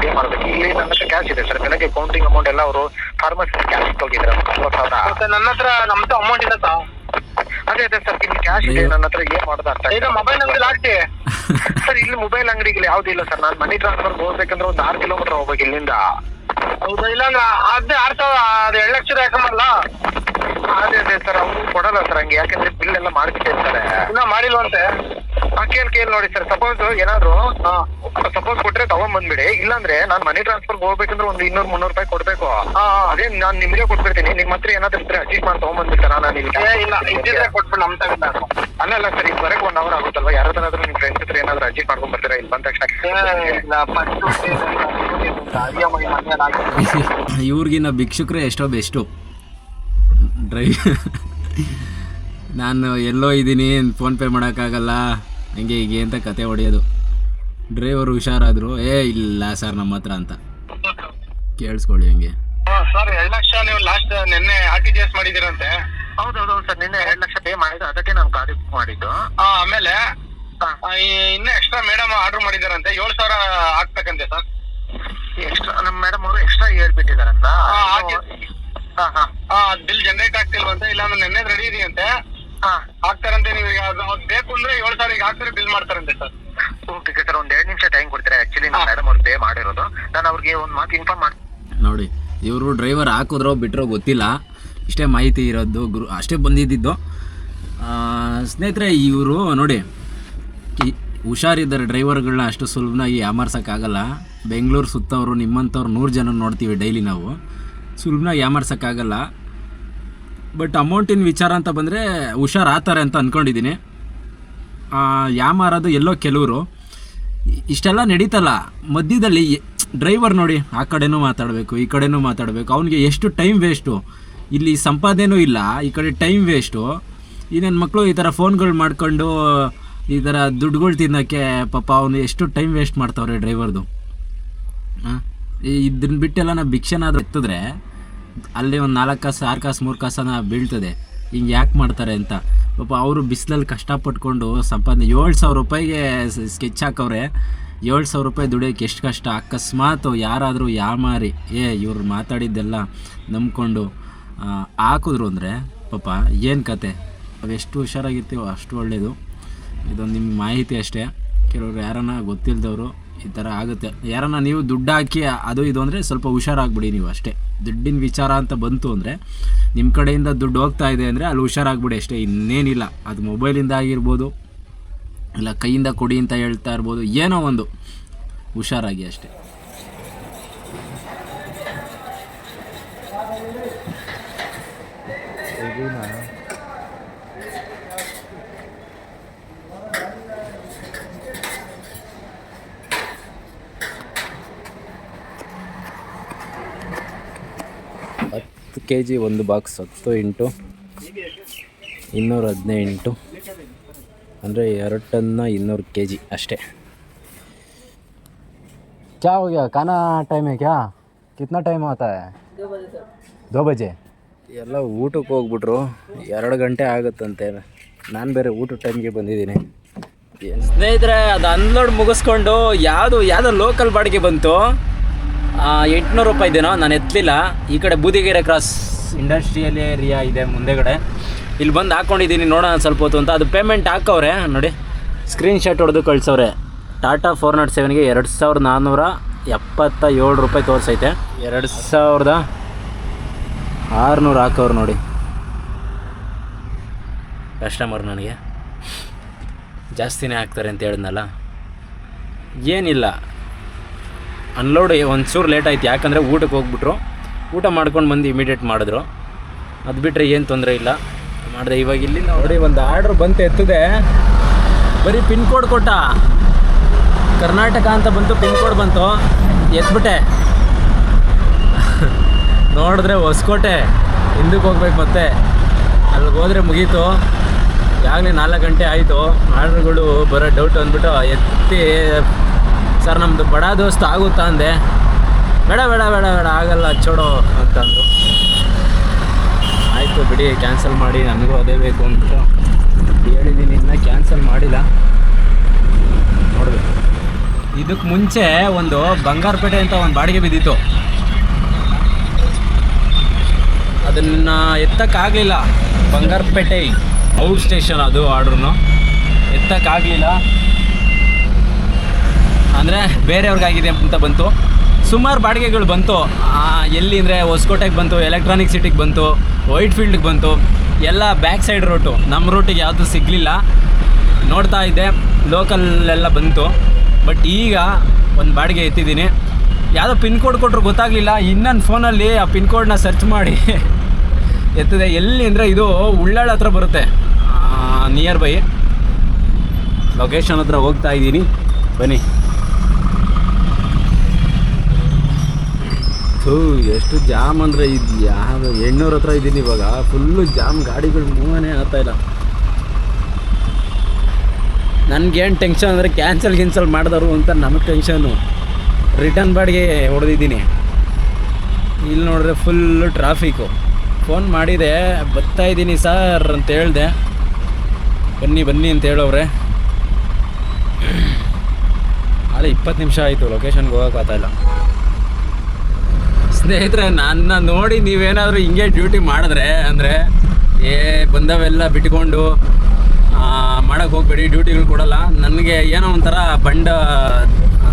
ಪೇ ಮಾಡ್ಬೇಕು. ಇಲ್ಲಿ ನನ್ನ ಹತ್ರ ಕ್ಯಾಶ್ ಇದೆ ಸರ್ ಬೆಳಗ್ಗೆ ಕೌಂಟಿಂಗ್ ಅಮೌಂಟ್ ಎಲ್ಲ ಅವರು ಫಾರ್ಮಸಿ ಕ್ಯಾಶ್ ಹೋಗಿದ್ದಾರೆ ಸಾವಿರ. ನನ್ನ ಹತ್ರ ನಮ್ದು ಅಮೌಂಟ್ ಇಲ್ಲ ಸರ್ ಅದೇ ಅದೇ ಸರ್ ಇಲ್ಲಿ ಕ್ಯಾಶ್ ಇದೆ ನನ್ನ ಹತ್ರ ಏನ್ ಮಾಡೋದು ಅರ್ಥ ಈಗ ಮೊಬೈಲ್ ಅಂಗಡಿ ಹಾಕ್ತಿ ಸರ್ ಇಲ್ಲಿ ಮೊಬೈಲ್ ಅಂಗಡಿಗೆ ಯಾವ್ದು ಇಲ್ಲ ಸರ್ ನಾನು ಮನಿ ಟ್ರಾನ್ಸ್ಫರ್ ಹೋಗ್ಬೇಕಂದ್ರೆ ಒಂದು ಆರು ಕಿಲೋಮೀಟರ್ ಹೋಗ್ಬೇಕು ಇಲ್ಲಿಂದ. ಹೌದಾ? ಇಲ್ಲಾಂದ್ರೆ ಅದೇ ಸಾವಿರ ಅದು ಎರಡು ಲಕ್ಷದ ಯಾಕಂಬಲ್ಲ ಅದೇ ಅದೇ ಸರ್ ಅವರು ಕೊಡಲ್ಲ ಸರ್ ಹಂಗೆ. ಯಾಕಂದ್ರೆ ಬಿಲ್ ಎಲ್ಲ ಮಾಡಿಬಿಟ್ಟಿರ್ತಾರೆ ಇನ್ನ ಮಾಡಿಲ್ವಂತೆ. ಆ ಕೇಳಿ ಕೇಳಿ ನೋಡಿ ಸರ್. ಸಪೋಸ್ ಏನಾದ್ರು ಸಪೋಸ್ ಕೊಟ್ರೆ ತಗೊಂಡ್ಬಂದ್ಬಿಡಿ ಇಲ್ಲಾಂದ್ರೆ ನಾನು ಮನಿ ಟ್ರಾನ್ಸ್ಫರ್ ಹೋಗ್ಬೇಕಂದ್ರೆ ಒಂದು ಇನ್ನೂರು ಮುನ್ನೂರು ರೂಪಾಯಿ ಕೊಡ್ಬೇಕು. ಅದೇ ನಾನು ನಿಮ್ಗೆ ಕೊಟ್ಬಿಡ್ತೀನಿ. ನಿಮ್ ಹತ್ರ ಏನಾದ್ರು ಇದ್ರೆ ಅಡ್ಜಸ್ಟ್ ಮಾಡಿ ತಗೊಂಡ್ಬಂದ್ಬಿಡ್ತಾರ ನಾನು ಇಲ್ಲಿ ಏ ಇಲ್ಲ ಇದ್ದಿದ್ರೆ ಕೊಟ್ಬಿಡು ನಮ್ ತಗೊಂಡ ಅಲ್ಲ ಅಲ್ಲ ಸರ್ ಈಗ ಬರಕ್ ಒನ್ ಅವರ್ ಆಗುತ್ತಲ್ವಾ? ಯಾರಾದ್ರೂ ನಿಮ್ ಫ್ರೆಂಡ್ಸ್ ಹತ್ರ ಏನಾದ್ರು ಅಡ್ಜಸ್ಟ್ ಮಾಡ್ಕೊಂಡ್ ಬರ್ತೀರಾ ಇಲ್ಲಿ ಬಂದ ತಕ್ಷಣ. ಇಲ್ಲ ಫಸ್ಟ್ [laughs] ಇವ್ರಿಗಿನ್ನ ಭಿಕ್ಷುಕ್ರೆ ಎಷ್ಟೋ ಬೆಸ್ಟು. ಡ್ರೈವ್ ನಾನು ಎಲ್ಲೋ ಇದ್ದೀನಿ ಫೋನ್ಪೇ ಮಾಡೋಕ್ಕಾಗಲ್ಲ. ಹಂಗೆ ಹೀಗೆ ಅಂತ ಕತೆ ಹೊಡೆಯೋದು. ಡ್ರೈವರು ಹುಷಾರಾದರು ಏ ಇಲ್ಲ ಸರ್ ನಮ್ಮ ಹತ್ರ ಅಂತ. ಕೇಳಿಸ್ಕೊಳ್ಳಿ ಹಂಗೆ. ಸರ್ ಎರಡು ಲಕ್ಷ ನೀವು ಲಾಸ್ಟ್ ನಿನ್ನೆ ಆರ್ ಟಿ ಜಿ ಎಸ್ ಹೌದು ಹೌದು ಸರ್ ನಿನ್ನೆ ಎರಡು ಲಕ್ಷ ಪೇ ಮಾಡಿದ್ದು ಅದಕ್ಕೆ ನಾನು ಗಾಡಿ ಬುಕ್ ಮಾಡಿದ್ದು. ಆ, ಆಮೇಲೆ ಆ, ಈ- ಇನ್ನ ಎಕ್ಸ್ಟ್ರಾ ಮೇಡಮ್ ಆರ್ಡರ್ ಮಾಡಿದಾರಂತೆ ಏಳು ಸಾವಿರ ಹಾಕ್ಬೇಕಂತೆ ಸರ್. ಎಕ್ಸ್ಟ್ರಾ ನಮ್ಮ ಮೇಡಮ್ ಅವರು ಎಕ್ಸ್ಟ್ರಾ ಹೇಳ್ಬಿಟ್ಟಿದಾರಂತ ಆ, ಹಾಕಿ. ಹಾ ಹಾ. ಆ ಬಿಲ್ ಜನರೇಟ್ ಆಗ್ತಿಲ್ವಂತೆ ಇಲ್ಲಾಂದ್ರೆ ನೆನ್ನೆ ರೆಡಿ ಇದೆಯಂತೆ. ಹಾ. ಹಾಕ್ತಾರಂತೆ ನೀವು ಈಗ ಅದು ಅವ್ರು ಬೇಕು ಅಂದ್ರೆ ಏಳು ಸಾವಿರ ಈಗ ಹಾಕ್ತಾರೆ ಬಿಲ್ ಮಾಡ್ತಾರಂತೆ ಸರ್. ಓಕೆ ಸರ್ ಒಂದ್ ಎರಡು ನಿಮಿಷ ಟೈಮ್ ಕೊಡ್ತೀರಾ? ಆಕ್ಚುಲಿ ನಮ್ಮ ಮೇಡಮ್ ಅವ್ರು ಪೇ ಮಾಡಿರೋದು. ನಾನು ಅವ್ರಿಗೆ ಒಂದು ಮಾತು ಇನ್ಫಾರ್ಮ್ ಮಾಡಿ ನೋಡಿ ಇವರು ಡ್ರೈವರ್ ಹಾಕಿದ್ರೋ ಬಿಟ್ಟರೋ ಗೊತ್ತಿಲ್ಲ. ಇಷ್ಟೇ ಮಾಹಿತಿ ಇರೋದು ಗುರು ಅಷ್ಟೇ ಬಂದಿದ್ದಿದ್ದು ಆ, ಸ್ನೇಹಿತರೆ ಇವರು ನೋಡಿ ಈ ಹುಷಾರಿದ್ದಾರೆ ಡ್ರೈವರ್ಗಳನ್ನ ಅಷ್ಟು ಸುಲಭನಾಗಿ ಯಾಮಾರ್ಸೋಕ್ಕಾಗಲ್ಲ. ಬೆಂಗಳೂರು ಸುತ್ತವರು ನಿಮ್ಮಂಥವ್ರು ನೂರು ಜನ ನೋಡ್ತೀವಿ ಡೈಲಿ ನಾವು. ಸುಲಭನಾಗಿ ಯಾಮಾರ್ಸೋಕ್ಕಾಗಲ್ಲ. ಬಟ್ ಅಮೌಂಟಿನ ವಿಚಾರ ಅಂತ ಬಂದರೆ ಆತಾರೆ ಅಂತ ಅಂದ್ಕೊಂಡಿದ್ದೀನಿ ಯಾಮಾರೋದು ಎಲ್ಲೋ ಕೆಲವರು, ಇಷ್ಟೆಲ್ಲ ನಡೀತಲ್ಲ. ಮಧ್ಯದಲ್ಲಿ ಡ್ರೈವರ್ ನೋಡಿ, ಆ ಕಡೆನೂ ಮಾತಾಡಬೇಕು, ಈ ಕಡೆನೂ ಮಾತಾಡಬೇಕು. ಅವನಿಗೆ ಎಷ್ಟು ಟೈಮ್ ವೇಸ್ಟು ಇಲ್ಲಿ ಸಂಪಾದನೆಯೂ ಇಲ್ಲ, ಈ ಕಡೆ ಟೈಮ್ ವೇಸ್ಟು ಈ ನನ್ನ ಮಕ್ಕಳು ಈ ಥರ ಫೋನ್ಗಳು ಮಾಡ್ಕೊಂಡು, ಈ ಥರ ದುಡ್ಡುಗಳು ತಿನ್ನೋಕ್ಕೆ ಪಾಪ ಅವನು ಎಷ್ಟು ಟೈಮ್ ವೇಸ್ಟ್ ಮಾಡ್ತಾವ್ರೆ ಡ್ರೈವರ್ದು ಹಾಂ ಇದನ್ನ ಬಿಟ್ಟೆಲ್ಲ ನಾವು ಭಿಕ್ಷೆನಾದ್ರೂ ಎತ್ತಿದ್ರೆ ಅಲ್ಲಿ ಒಂದು ನಾಲ್ಕು ಕಾಸು, ಆರು ಕಾಸು, ಮೂರು ಕಾಸನ ಬೀಳ್ತದೆ. ಹಿಂಗೆ ಯಾಕೆ ಮಾಡ್ತಾರೆ ಅಂತ. ಪಾಪ ಅವರು ಬಿಸಿಲಲ್ಲಿ ಕಷ್ಟಪಟ್ಕೊಂಡು ಸಂಪಾದನೆ ಏಳು ಸಾವಿರ ರೂಪಾಯಿಗೆ ಸ್ಕೆಚ್ ಹಾಕವ್ರೆ. ಏಳು ಸಾವಿರ ರೂಪಾಯಿ ದುಡಿಯೋಕ್ಕೆ ಎಷ್ಟು ಕಷ್ಟ. ಅಕಸ್ಮಾತ್ ಯಾರಾದರೂ ಯಾಮಾರಿ, ಏ, ಇವ್ರು ಮಾತಾಡಿದ್ದೆಲ್ಲ ನಂಬ್ಕೊಂಡು ಹಾಕಿದ್ರು ಅಂದರೆ ಪಾಪ ಏನು ಕತೆ? ಅವೆಷ್ಟು ಹುಷಾರಾಗಿರ್ತೀವೋ ಅಷ್ಟು ಒಳ್ಳೆಯದು ಇದೊಂದು ನಿಮ್ಮ ಮಾಹಿತಿ ಅಷ್ಟೇ. ಕೆಲವರು ಯಾರನ್ನ ಗೊತ್ತಿಲ್ಲದವರು ಈ ಥರ ಆಗುತ್ತೆ. ಯಾರನ್ನ ನೀವು ದುಡ್ಡು ಹಾಕಿ, ಅದು ಇದು ಅಂದರೆ ಸ್ವಲ್ಪ ಹುಷಾರಾಗ್ಬಿಡಿ ನೀವು ಅಷ್ಟೇ. ದುಡ್ಡಿನ ವಿಚಾರ ಅಂತ ಬಂತು ಅಂದರೆ ನಿಮ್ಮ ಕಡೆಯಿಂದ ದುಡ್ಡು ಹೋಗ್ತಾ ಇದೆ ಅಂದರೆ ಅಲ್ಲಿ ಹುಷಾರಾಗ್ಬಿಡಿ ಅಷ್ಟೇ. ಇನ್ನೇನಿಲ್ಲ. ಅದು ಮೊಬೈಲಿಂದ ಆಗಿರ್ಬೋದು, ಇಲ್ಲ ಕೈಯಿಂದ ಕೊಡಿ ಅಂತ ಹೇಳ್ತಾ ಇರ್ಬೋದು, ಏನೋ ಒಂದು ಹುಷಾರಾಗಿ ಅಷ್ಟೇ. ಹತ್ತು ಕೆ ಜಿ ಒಂದು ಬಾಕ್ಸ್ ಹತ್ತು ಇಂಟು ಇನ್ನೂರ ಹದಿನೆಂಟು ಅಂದರೆ ಎರಡು ಟನ್ನ ಇನ್ನೂರು ಕೆ ಜಿ ಅಷ್ಟೇ क्या हो गया खाना टाइम है क्या कितना टाइम होता है दो बजे ಎಲ್ಲ ಊಟಕ್ಕೆ ಹೋಗ್ಬಿಟ್ರು ಎರಡು ಗಂಟೆ ಆಗುತ್ತಂತೆ ನಾನು ಬೇರೆ ಊಟದ ಟೈಮ್ಗೆ ಬಂದಿದ್ದೀನಿ ಸ್ನೇಹಿತರೆ ಅದು ಅನ್ಲೋಡ್ ಮುಗಿಸ್ಕೊಂಡು ಯಾವುದು ಯಾವುದೋ ಲೋಕಲ್ ಬಾಡಿಗೆ ಬಂತು ಎಂಟುನೂರು ರೂಪಾಯಿದೇನೋ ನಾನು ಎತ್ತಲಿಲ್ಲ ಈ ಕಡೆ ಬೂದಿಗೆರೆ ಕ್ರಾಸ್ ಇಂಡಸ್ಟ್ರಿಯಲ್ ಏರಿಯಾ ಇದೆ ಮುಂದೆಗಡೆ. ಇಲ್ಲಿ ಬಂದು ಹಾಕ್ಕೊಂಡಿದ್ದೀನಿ ನೋಡೋಣ ಸ್ವಲ್ಪ ಹೊತ್ತು ಅಂತ. ಅದು ಪೇಮೆಂಟ್ ಹಾಕವ್ರೆ, ನೋಡಿ. ಸ್ಕ್ರೀನ್ ಶಾಟ್ ಹೊಡೆದು ಕಳ್ಸವ್ರೆ. ಟಾಟಾ ಫೋರ್ ನಾಟ್ ಸೆವೆನ್ಗೆ ಎರಡು ಸಾವಿರದ ನಾನ್ನೂರ ಎಪ್ಪತ್ತ ಏಳು ರೂಪಾಯಿ ತೋರಿಸೈತೆ. ಎರಡು ಸಾವಿರದ ಆರುನೂರು ಹಾಕವ್ರು ನೋಡಿ. ಕಸ್ಟಮರ್ ನನಗೆ ಜಾಸ್ತಿನೇ ಹಾಕ್ತಾರೆ ಅಂತ ಹೇಳಿದ್ನಲ್ಲ. ಏನಿಲ್ಲ. ಅನ್ಲೋಡ್ ಒಂಚೂರು ಲೇಟ್ ಆಯ್ತು. ಯಾಕಂದರೆ ಊಟಕ್ಕೆ ಹೋಗ್ಬಿಟ್ರು. ಊಟ ಮಾಡ್ಕೊಂಡು ಬಂದು ಇಮಿಡಿಯೇಟ್ ಮಾಡಿದ್ರು. ಅದು ಬಿಟ್ಟರೆ ಏನು ತೊಂದರೆ ಇಲ್ಲ. ಮಾಡಿದೆ ಇವಾಗ ಇಲ್ಲಿ ನೋಡಿ, ಒಂದು ಆರ್ಡ್ರ್ ಬಂತು, ಎತ್ತದೆ. ಬರೀ ಪಿನ್ ಕೋಡ್ ಕೊಟ್ಟ. ಕರ್ನಾಟಕ ಅಂತ ಬಂತು ಪಿನ್ ಕೋಡ್ ಬಂತು. ಎತ್ಬಿಟ್ಟೆ. ನೋಡಿದ್ರೆ ಹೊಸಕೋಟೆ. ಹಿಂದಕ್ಕೆ ಹೋಗ್ಬೇಕು ಮತ್ತೆ. ಅಲ್ಲಿಗೆ ಹೋದರೆ ಮುಗೀತು. ಈಗಾಗಲೇ ನಾಲ್ಕು ಗಂಟೆ ಆಯಿತು. ಆರ್ಡ್ರ್ಗಳು ಬರೋ ಡೌಟ್ ಅಂದ್ಬಿಟ್ಟು ಎತ್ತಿ ಸರ್ ನಮ್ಮದು ಬಡ ದೋಸ್ತ ಆಗುತ್ತಾ ಅಂದೆ. ಬೇಡ ಬೇಡ ಬೇಡ ಬೇಡ, ಆಗಲ್ಲ ಹಚ್ಚೋಡು ಅಂತಂದು ಆಯಿತು ಬಿಡಿ ಕ್ಯಾನ್ಸಲ್ ಮಾಡಿ, ನನಗೂ ಅದೇ ಬೇಕು ಅಂತ ಹೇಳಿದ್ದೀನಿ. ಇನ್ನೂ ಕ್ಯಾನ್ಸಲ್ ಮಾಡಿಲ್ಲ. ನೋಡಬೇಕು. ಇದಕ್ಕೆ ಮುಂಚೆ ಒಂದು ಬಂಗಾರಪೇಟೆ ಅಂತ ಒಂದು ಬಾಡಿಗೆ ಬಿದ್ದಿತ್ತು. ಅದನ್ನು ಎತ್ತಕ್ಕಾಗಲಿಲ್ಲ. ಬಂಗಾರಪೇಟೆ ಔಟ್ ಸ್ಟೇಷನ್ ಅದು ಆರ್ಡ್ರು ಎತ್ತಕ್ಕಾಗಲಿಲ್ಲ. ಅಂದರೆ ಬೇರೆಯವ್ರಿಗಾಗಿದೆ ಅಂತ ಬಂತು. ಸುಮಾರು ಬಾಡಿಗೆಗಳು ಬಂತು. ಎಲ್ಲಿ ಅಂದರೆ ಹೊಸಕೋಟೆಗೆ ಬಂತು ಎಲೆಕ್ಟ್ರಾನಿಕ್ ಸಿಟಿಗೆ ಬಂತು ವೈಟ್ ಫೀಲ್ಡ್ಗೆ ಬಂತು. ಎಲ್ಲ ಬ್ಯಾಕ್ ಸೈಡ್ ರೂಟು ನಮ್ಮ ರೂಟಿಗೆ ಯಾವುದೂ ಸಿಗಲಿಲ್ಲ. ನೋಡ್ತಾ ಇದ್ದೆ ಲೋಕಲ್ಲೆಲ್ಲ ಬಂತು. ಬಟ್ ಈಗ ಒಂದು ಬಾಡಿಗೆ ಎತ್ತಿದ್ದೀನಿ. ಯಾವುದೋ ಪಿನ್ ಕೋಡ್ ಕೊಟ್ಟರು ಗೊತ್ತಾಗಲಿಲ್ಲ. ಇನ್ನೊಂದು ಫೋನಲ್ಲಿ ಆ ಪಿನ್ ಕೋಡ್ನ ಸರ್ಚ್ ಮಾಡಿ [laughs] ಎತ್ತಿದೆ. ಎಲ್ಲಿ ಅಂದರೆ ಇದು ಉಳ್ಳಾಳ ಹತ್ರ ಬರುತ್ತೆ. ನಿಯರ್ ಬೈ ಲೊಕೇಶನ್ ಹತ್ರ ಹೋಗ್ತಾ ಇದ್ದೀನಿ. ಬನ್ನಿ. ಥೂ, ಎಷ್ಟು ಜಾಮ್ ಅಂದರೆ ಇದು ಯಾವ ಎಣ್ಣೂರ ಹತ್ರ ಇದ್ದೀನಿ ಇವಾಗ. ಫುಲ್ಲು ಜಾಮ್, ಗಾಡಿಗಳು ಮೂವನೇ ಆಗ್ತಾ ಇಲ್ಲ. ನನಗೇನು ಟೆನ್ಷನ್ ಅಂದರೆ ಕ್ಯಾನ್ಸಲ್ ಗಿನ್ಸಲ್ ಮಾಡಿದವರು ಅಂತ ನಮಗೆ ಟೆನ್ಷನು ರಿಟರ್ನ್ ಬಾಡಿಗೆ ಹೊಡೆದಿದ್ದೀನಿ. ಇಲ್ಲಿ ನೋಡಿದ್ರೆ ಫುಲ್ಲು ಟ್ರಾಫಿಕ್ಕು ಫೋನ್ ಮಾಡಿದೆ ಬರ್ತಾ ಇದ್ದೀನಿ ಸರ್ ಅಂತ ಹೇಳಿದೆ. ಬನ್ನಿ ಬನ್ನಿ ಅಂತ ಹೇಳೋವ್ರೆ. ಅದೇ ಇಪ್ಪತ್ತು ನಿಮಿಷ ಆಯಿತು ಲೊಕೇಶನ್ಗೆ ಹೋಗೋಕ್ಕಾಗ್ತಾ ಇಲ್ಲ. ಸ್ನೇಹಿತರೆ, ನನ್ನ ನೋಡಿ ನೀವೇನಾದರೂ ಹಿಂಗೆ ಡ್ಯೂಟಿ ಮಾಡಿದ್ರೆ, ಅಂದರೆ, ಏ, ಬಂದವೆಲ್ಲ ಬಿಟ್ಕೊಂಡು ಮಾಡೋಕ್ಕೆ ಹೋಗ್ಬೇಡಿ ಡ್ಯೂಟಿಗಳು ಕೊಡಲ್ಲ. ನನಗೆ ಏನೋ ಒಂಥರ ಬಂಡ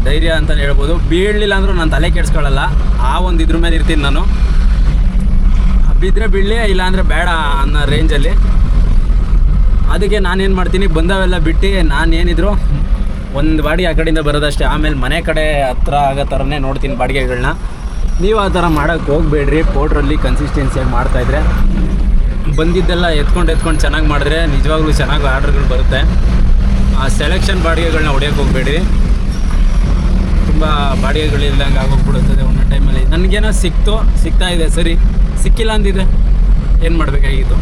ಧೈರ್ಯ ಅಂತ ಹೇಳ್ಬೋದು. ಬೀಳಲಿಲ್ಲ ಅಂದರೂ ನಾನು ತಲೆ ಕೆಡಿಸ್ಕೊಳ್ಳಲ್ಲ. ಆ ಒಂದು ಇದ್ರ ಮೇಲೆ ಇರ್ತೀನಿ ನಾನು. ಬಿದ್ದರೆ ಬೀಳಲಿ, ಇಲ್ಲಾಂದರೆ ಬೇಡ ಅನ್ನೋ ರೇಂಜಲ್ಲಿ ಅದಕ್ಕೆ ನಾನೇನು ಮಾಡ್ತೀನಿ, ಬಂದವೆಲ್ಲ ಬಿಟ್ಟು ನಾನೇನಿದ್ರು, ಒಂದು ಬಾಡಿಗೆ ಆ ಕಡೆಯಿಂದ ಬರೋದಷ್ಟೇ. ಆಮೇಲೆ ಮನೆ ಕಡೆ ಹತ್ರ ಆಗೋ ಥರನೇ ನೋಡ್ತೀನಿ ಬಾಡಿಗೆಗಳನ್ನ ನೀವು ಆ ಥರ ಮಾಡೋಕ್ಕೆ ಹೋಗಬೇಡ್ರಿ. ಪೌಡ್ರಲ್ಲಿ ಕನ್ಸಿಸ್ಟೆನ್ಸಿಯಾಗಿ ಮಾಡ್ತಾಯಿದ್ರೆ ಬಂದಿದ್ದೆಲ್ಲ ಎತ್ಕೊಂಡು ಎತ್ಕೊಂಡು ಚೆನ್ನಾಗಿ ಮಾಡಿದ್ರೆ ನಿಜವಾಗ್ಲೂ ಚೆನ್ನಾಗಿ ಆರ್ಡ್ರ್ಗಳು ಬರುತ್ತೆ. ಆ ಸೆಲೆಕ್ಷನ್ ಬಾಡಿಗೆಗಳನ್ನ ಹೊಡಿಯೋಕೆ ಹೋಗಬೇಡಿ ತುಂಬ ಬಾಡಿಗೆಗಳಿಲ್ದಂಗೆ ಆಗೋಗ್ಬಿಡುತ್ತದೆ ಒಂದೊಂದು ಟೈಮಲ್ಲಿ. ನನಗೇನೋ ಸಿಕ್ತು, ಸಿಗ್ತಾ ಇದೆ, ಸರಿ. ಸಿಕ್ಕಿಲ್ಲ ಅಂದಿದೆ ಏನು ಮಾಡಬೇಕಾಗಿತ್ತು?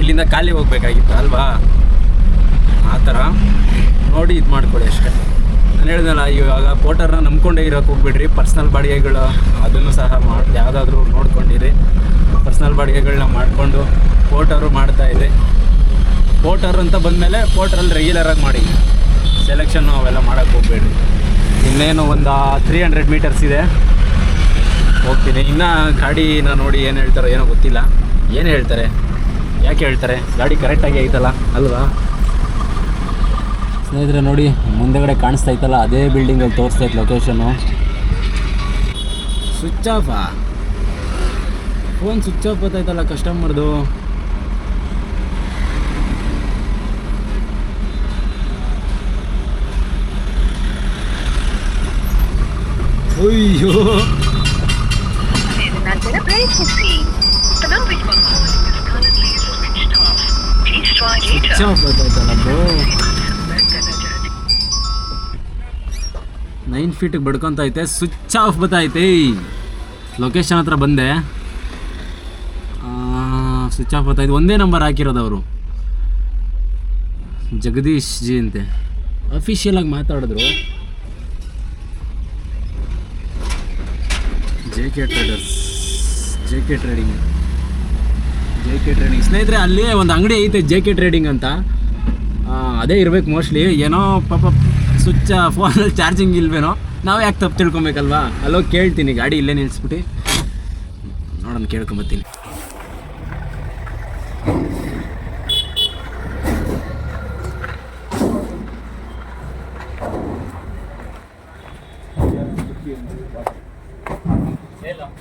ಇಲ್ಲಿಂದ ಖಾಲಿ ಹೋಗ್ಬೇಕಾಗಿತ್ತು, ಅಲ್ವಾ? ಆ ಥರ. ನೋಡಿ ಇದು ಮಾಡ್ಕೊಳ್ಳಿ ಅಷ್ಟೇ. ನಾನು ಹೇಳಿದ್ನಲ್ಲ, ಇವಾಗ ಪೋಟರ್ನ ನಂಬ್ಕೊಂಡೇ ಇರೋಕೆ ಹೋಗ್ಬಿಡ್ರಿ. ಪರ್ಸ್ನಲ್ ಬಾಡಿಗೆಗಳು, ಅದನ್ನು ಸಹ ಮಾಡಿ ಯಾವುದಾದ್ರೂ ನೋಡ್ಕೊಂಡಿರಿ. ಪರ್ಸ್ನಲ್ ಬಾಡಿಗೆಗಳನ್ನ ಮಾಡಿಕೊಂಡು ಪೋಟರು ಮಾಡ್ತಾಯಿದ್ದೆ ಪೋಟರ್ ಅಂತ ಬಂದಮೇಲೆ ಪೋಟರಲ್ಲಿ ರೆಗ್ಯುಲರಾಗಿ ಮಾಡಿ. ಸೆಲೆಕ್ಷನ್ನು ಅವೆಲ್ಲ ಮಾಡೋಕ್ಕೆ ಹೋಗ್ಬೇಡ್ರಿ. ಇನ್ನೇನು ಒಂದು ತ್ರೀ ಹಂಡ್ರೆಡ್ ಮೀಟರ್ಸ್ ಇದೆ. ಹೋಗ್ತೀನಿ. ಇನ್ನು ಗಾಡಿನ ನೋಡಿ ಏನು ಹೇಳ್ತಾರೋ ಏನೋ ಗೊತ್ತಿಲ್ಲ. ಏನು ಹೇಳ್ತಾರೆ? ಯಾಕೆ ಹೇಳ್ತಾರೆ? ಗಾಡಿ ಕರೆಕ್ಟಾಗಿ ಐತಲ್ಲ, ಅಲ್ವಾ? ಸ್ನೇಹಿತರೆ ನೋಡಿ, ಮುಂದೆಗಡೆ ಕಾಣಿಸ್ತಾ ಇತ್ತಲ್ಲ, ಅದೇ ಬಿಲ್ಡಿಂಗಲ್ಲಿ ತೋರಿಸ್ತಾ ಇತ್ತು ಲೊಕೇಶನ್ನು ಸ್ವಿಚ್ ಆಫಾ ಫೋನ್ ಸ್ವಿಚ್ ಆಫ್ ಗೊತ್ತಾಯ್ತಲ್ಲ ಕಸ್ಟಮರ್ದು ಅಯ್ಯೋ. ಸ್ವಿಚ್ ಆಫ್ ಗೊತ್ತಾಯ್ತಲ್ಲ ಬ್ರೋ ನೈನ್ ಫೀಟಿಗೆ ಬಡ್ಕೊತೈತೆ ಸ್ವಿಚ್ ಆಫ್ ಬತ್ತೈತೆ ಲೊಕೇಶನ್ ಹತ್ರ ಬಂದೆ. ಸ್ವಿಚ್ ಆಫ್ ಬತ್ತೈತೆ ಒಂದೇ ನಂಬರ್ ಹಾಕಿರೋದು ಅವರು. ಜಗದೀಶ್ ಜಿ ಅಂತೆ. ಅಫಿಷಿಯಲಾಗಿ ಮಾತಾಡಿದ್ರು. J K traders J K trading J K trading ಸ್ನೇಹಿತರೆ ಅಲ್ಲಿ ಒಂದು ಅಂಗಡಿ ಐತೆ ಜೆ ಕೆ ಟ್ರೇಡಿಂಗ್ ಅಂತ. ಅದೇ ಇರಬೇಕು ಮೋಸ್ಟ್ಲಿ ಏನೋ ಪಾಪ ಸ್ವಿಚ್ ಫೋನಲ್ಲಿ ಚಾರ್ಜಿಂಗ್ ಇಲ್ವೇನೋ? ನಾವು ಯಾಕೆ ತಪ್ಪು ತಿಳ್ಕೊಬೇಕಲ್ವಾ? ಅಲ್ಲೋ ಕೇಳ್ತೀನಿ ಗಾಡಿ ಇಲ್ಲೇ ನಿಲ್ಲಿಸ್ಬಿಟ್ಟು ನೋಡೋಣ ಕೇಳ್ಕೊಂಬತ್ತೀನಿ.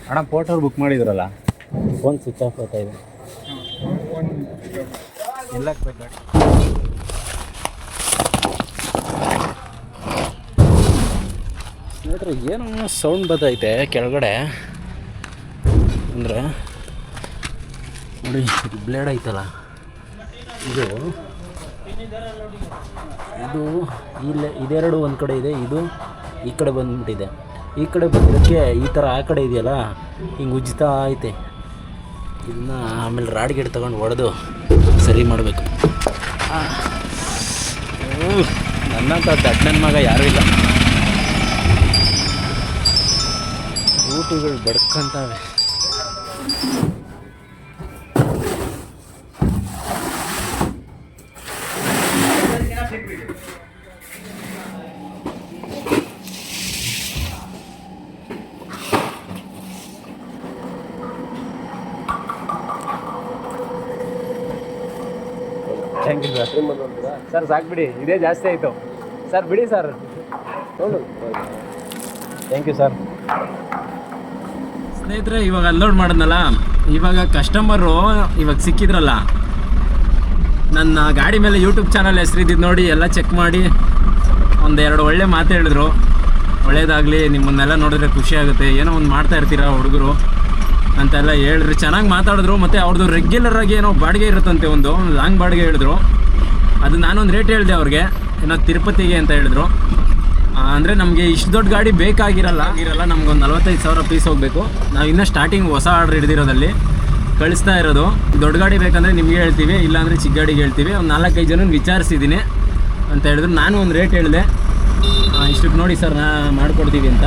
ಅಣ್ಣ ಪೋಟೋರ್ ಬುಕ್ ಮಾಡಿದ್ರಲ್ಲ? ಫೋನ್ ಸ್ವಿಚ್ ಆಫ್ ಆಗ್ತಾ ಇದೆ. ಎಲ್ಲ ಸ್ನೇಹಿತರೆ ಏನೋ ಸೌಂಡ್ ಬರ್ತೈತೆ ಕೆಳಗಡೆ. ಅಂದರೆ ನೋಡಿ ಬ್ಲೇಡ್ ಐತಲ್ಲ. ಇದು ಇದು ಇಲ್ಲೇ, ಇದೆರಡು ಒಂದು ಕಡೆ ಇದೆ, ಇದು ಈ ಕಡೆ ಬಂದುಬಿಟ್ಟಿದೆ. ಈ ಕಡೆ ಬಂದಿದ್ದಕ್ಕೆ ಈ ಥರ ಆ ಕಡೆ ಇದೆಯಲ್ಲ, ಹಿಂಗೆ ಉಜ್ತಾ ಐತೆ. ಇದನ್ನ ಆಮೇಲೆ ರಾಡ್ ಗೇಟ್ ತಗೊಂಡು ಹೊಡೆದು ಸರಿ ಮಾಡಬೇಕು. ನನ್ನಂಥ ದಡ್ಡನ ಮಗ ಯಾರೂ ಇಲ್ಲ. ಊಟಗಳು ಬಡ್ಕಂತಾವೆ. ಥ್ಯಾಂಕ್ ಯು ಸರ್ ಸರ್ ಸಾಕು ಬಿಡಿ. ಇದೇ ಜಾಸ್ತಿ ಆಯಿತು. ಸರ್ ಬಿಡಿ ಸರ್ ಥ್ಯಾಂಕ್ ಯು ಸರ್ ಸ್ನೇಹಿತರೆ ಇವಾಗ ಅನ್ಲೋಡ್ ಮಾಡಿದ್ನಲ್ಲ, ಇವಾಗ ಕಸ್ಟಮರು ಇವಾಗ ಸಿಕ್ಕಿದ್ರಲ್ಲ, ನನ್ನ ಗಾಡಿ ಮೇಲೆ ಯೂಟ್ಯೂಬ್ ಚಾನಲ್ ಹೆಸರಿದ್ದು ನೋಡಿ ಎಲ್ಲ ಚೆಕ್ ಮಾಡಿ ಒಂದೆರಡು ಒಳ್ಳೆ ಮಾತು ಹೇಳಿದ್ರು. ಒಳ್ಳೇದಾಗಲಿ, ನಿಮ್ಮನ್ನೆಲ್ಲ ನೋಡಿದ್ರೆ ಖುಷಿ ಆಗುತ್ತೆ, ಏನೋ ಒಂದು ಮಾಡ್ತಾ ಇರ್ತೀರಾ ಹುಡುಗರು ಅಂತೆಲ್ಲ ಹೇಳಿದ್ರು ಚೆನ್ನಾಗಿ ಮಾತಾಡಿದ್ರು, ಮತ್ತು ಅವ್ರದ್ದು ರೆಗ್ಯುಲರ್ ಆಗಿ ಏನೋ ಬಾಡಿಗೆ ಇರುತ್ತಂತೆ ಒಂದು ಲಾಂಗ್ ಬಾಡಿಗೆ ಹೇಳಿದ್ರು. ಅದು ನಾನೊಂದು ರೇಟ್ ಹೇಳಿದೆ ಅವ್ರಿಗೆ, ಏನೋ ತಿರುಪತಿಗೆ ಅಂತ ಹೇಳಿದ್ರು. ಅಂದರೆ ನಮಗೆ ಇಷ್ಟು ದೊಡ್ಡ ಗಾಡಿ ಬೇಕಾಗಿರಲ್ಲ. ಆಗಿರಲ್ಲ ನಮ್ಗೊಂದು ನಲ್ವತ್ತೈದು ಸಾವಿರ ಪೀಸ್ ಹೋಗಬೇಕು. ನಾವು ಇನ್ನೂ ಸ್ಟಾರ್ಟಿಂಗ್ ಹೊಸ ಆರ್ಡ್ರ್ ಹಿಡಿದಿರೋದಲ್ಲಿ ಕಳಿಸ್ತಾ ಇರೋದು. ದೊಡ್ಡ ಗಾಡಿ ಬೇಕಂದರೆ ನಿಮಗೆ ಹೇಳ್ತೀವಿ, ಇಲ್ಲಾಂದರೆ ಚಿಕ್ಕ ಗಾಡಿಗೆ ಹೇಳ್ತೀವಿ. ಒಂದು ನಾಲ್ಕೈದು ಜನ ವಿಚಾರಿಸಿದ್ದೀನಿ ಅಂತ ಹೇಳಿದ್ರು. ನಾನು ಒಂದು ರೇಟ್ ಹೇಳಿದೆ. ಇಷ್ಟಕ್ಕೆ ನೋಡಿ ಸರ್, ನಾ ಮಾಡಿಕೊಡ್ತೀವಿ ಅಂತ.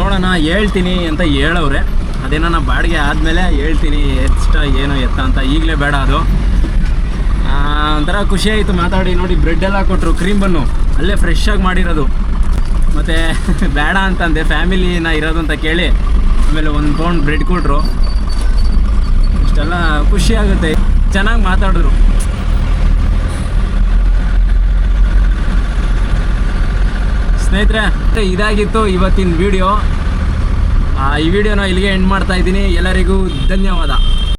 ನೋಡೋಣ, ಹೇಳ್ತೀನಿ ಅಂತ ಹೇಳೋರೆ ಅದೇನೋ ನಾ ಬಾಡಿಗೆ ಆದಮೇಲೆ ಹೇಳ್ತೀನಿ, ಎಷ್ಟ, ಏನು ಎತ್ತ ಅಂತ. ಈಗಲೇ ಬೇಡ ಅದು. ಒಂಥರ ಖುಷಿ ಆಯಿತು ಮಾತಾಡಿ. ನೋಡಿ ಬ್ರೆಡ್ ಎಲ್ಲ ಕೊಟ್ಟರು ಕ್ರೀಮ್ ಬನ್ನು. ಅಲ್ಲೇ ಫ್ರೆಶ್ ಆಗಿ ಮಾಡಿರೋದು. ಮತ್ತು [laughs] ಬೇಡ ಅಂತಂದೆ, ಫ್ಯಾಮಿಲಿನ ಇರೋದು ಅಂತ ಕೇಳಿ, ಆಮೇಲೆ ಒಂದು ಪೌಂಡ್ ಬ್ರೆಡ್ ಕೊಟ್ಟರು ಇಷ್ಟೆಲ್ಲ ಖುಷಿ ಆಗುತ್ತೆ. ಚೆನ್ನಾಗಿ ಮಾತಾಡಿದ್ರು. ಸ್ನೇಹಿತರೆ, ಇದಾಗಿತ್ತು ಇವತ್ತಿನ ವಿಡಿಯೋ ಈ ವಿಡಿಯೋನ ಇಲ್ಲಿಗೆ ಎಂಡ್ ಮಾಡ್ತಾ ಇದ್ದೀನಿ. ಎಲ್ಲರಿಗೂ ಧನ್ಯವಾದ.